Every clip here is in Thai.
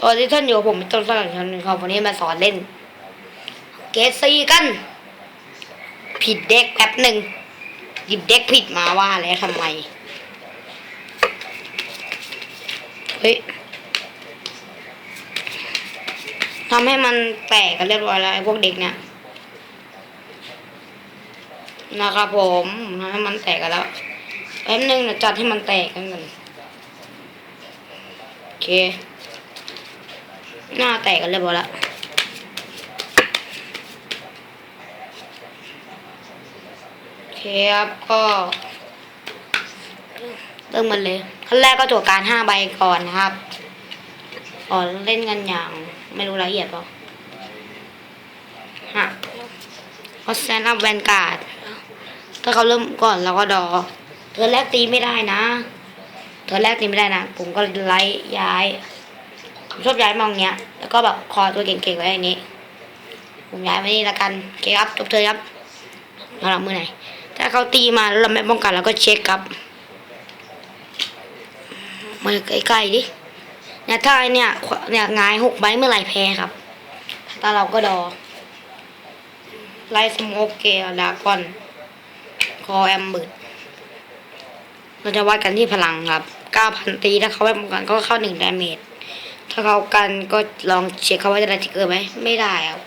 สวัสดีท่านอยู่กับผมต้นสักดิ์ชนหนึ่งครับวันนี้มาสอนเล่น เกสซีกัน ผิดเด็กแป๊บหนึ่งหยิบเด็กผิดมาว่าแล้วทำไมเฮ้ยทำให้มันแตกกันเรียบร้อยแล้วไอ้พวกเด็กเนี่ยนะครับผมทำให้มันแตกกันแล้วแป๊บหนึ่งเดี๋ยจัดให้มันแตกกันก่อนโอเค หน้าแตกกันเรียบอแล้วโอเคครับก็เริ่มมันเลยขั้นแรกก็จวการห้าใบก่อนนะครับก่อเล่นกันอย่างไม่รู้รายละเอียดปล่าฮะเพราะแซนอัพแวนการ์ดถ้าเขาเริ่มก่อนเราก็ดอเธอแรกตีไม่ได้นะเธอแรกตีไม่ได้นะ ผมก็ไล่ย้าย ผมชอบย้ายมองเนี้ย แล้วก็แบบคอตัวเก่งๆไว้อย่างนี้ ผมย้ายมานี่ละกันโอเคครับจบเธอครับเราหลับมือไหน ถ้าเขาตีมาแล้วเราไม่ป้องกันเราก็เช็คครับมาใกล้ๆดิเนี่ยถ้าไอเนี่ยเนี่ยงายหกใบเมื่อไหร่แพ้ครับถ้าเราก็ดอไล่สโมกเกลดากอนคอแอมเบึดเราจะวัดกันที่พลังครับ 9,000 ตีถ้าเขาไม่ป้องกันก็เข้า 1 ดาเมจ เขากันก็ลองเช็คเขาว่าจะได้ทิกเกอร์ไหมไม่ได้ครับ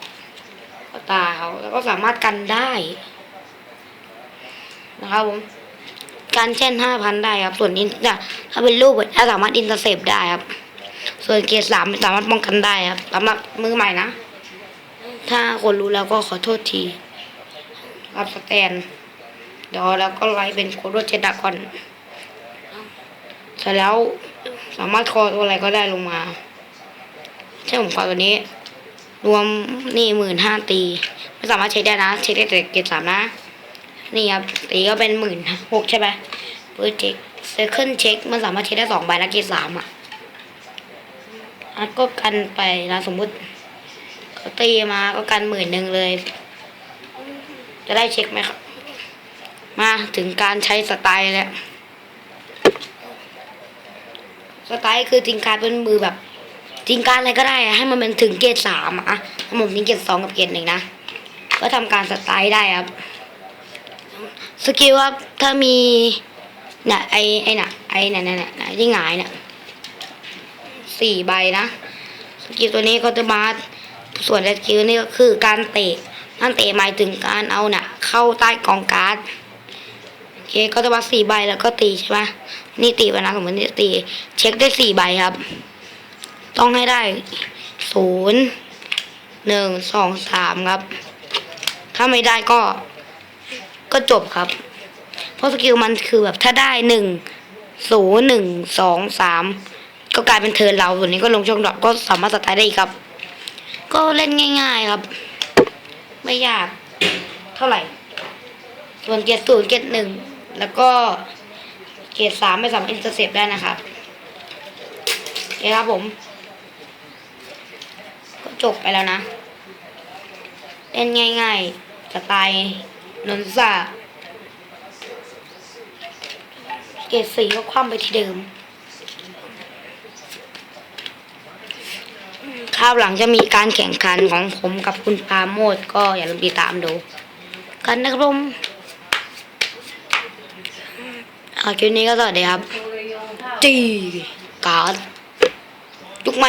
ก็ตาเขาแล้วก็สามารถกันได้ นะครับผมการเช่น5,000ได้ครับ ส่วนอินถ้าถ้าเป็นรูปถ้าสามารถอินเตอร์เซปได้ครับ ส่วนเกียร์สามสามารถป้องกันได้ครับสำหรับมือใหม่นะ ถ้าคนรู้แล้วก็ขอโทษทีรับสแตนเดี๋ยวแล้วก็ไลฟ์เป็นโคดเจดากอนเสร็จแล้วสามารถคอตัวอะไรก็ได้ลงมา ใช่ผมคอตัวนี้ รวมนี่หมื่นห้าตี ไม่สามารถเช็คได้นะเช็คได้แต่เกรดสามนะ นี่ครับตีก็เป็นหมื่นหกใช่ไหมเปิดเช็คเซคันเช็คมันสามารถเช็คได้สองใบนะเกรดสามอะก็กันไปนะสมมุติเขาตีมาก็กันหมื่นหนึ่งเลย จะได้เช็คไหมครับ มาถึงการใช้สไตล์แล้วสไตล์คือจริงการเป็นมือแบบ จริงการอะไรก็ได้ให้มันเป็นถึงเกรดสามอะถ้าผมทิ้งเกรดสองกับเกรดหนึ่งนะก็ทำการสไตล์ได้ครับสกิลครับถ้ามีน่ะไอไอน่ะไอน่ะน่ะน่ะน่ะที่หงายน่ะสี่ใบนะสกิลตัวนี้ก็จะมาส่วนสกิลนี่ก็คือการเตะการเตะหมายถึงการเอาน่ะเข้าใต้กองการ์ดเคก็จะวัดสี่ใบแล้วก็ตีใช่ไหมนี่ตีไปนะสมมตินี่ตี เช็คได้สี่ใบครับ ต้องให้ได้ศูนย์หนึ่งสองสามครับ ถ้าไม่ได้ก็ ก็จบครับ เพราะสกิลมันคือแบบถ้าได้หนึ่งศูนย์หนึ่งสองสามก็กลายเป็นเทิร์นเราส่วนนี้ก็ลงช่องดอกก็สามารถสไตล์ได้อีกครับ ก็เล่นง่าย ๆครับ ไม่ยากเท่าไหร่ ส่วนเกียร์ศูนย์เกียร์หนึ่งแล้วก็เกียร์สามไม่สามารถอินเตอร์เซปได้นะครับโอเคครับผม จบไปแล้วนะ เล่นง่ายๆสไตล์นนซ่าเกียร์สีก็คว่ำไปที่เดิมคราวหลังจะมีการแข่งขันของผมกับคุณปาโมดก็อย่าลืมติดตามดู กันนะครับผมอ่าคลิปนี้ก็สวัสดีครับ จีการยุกไหม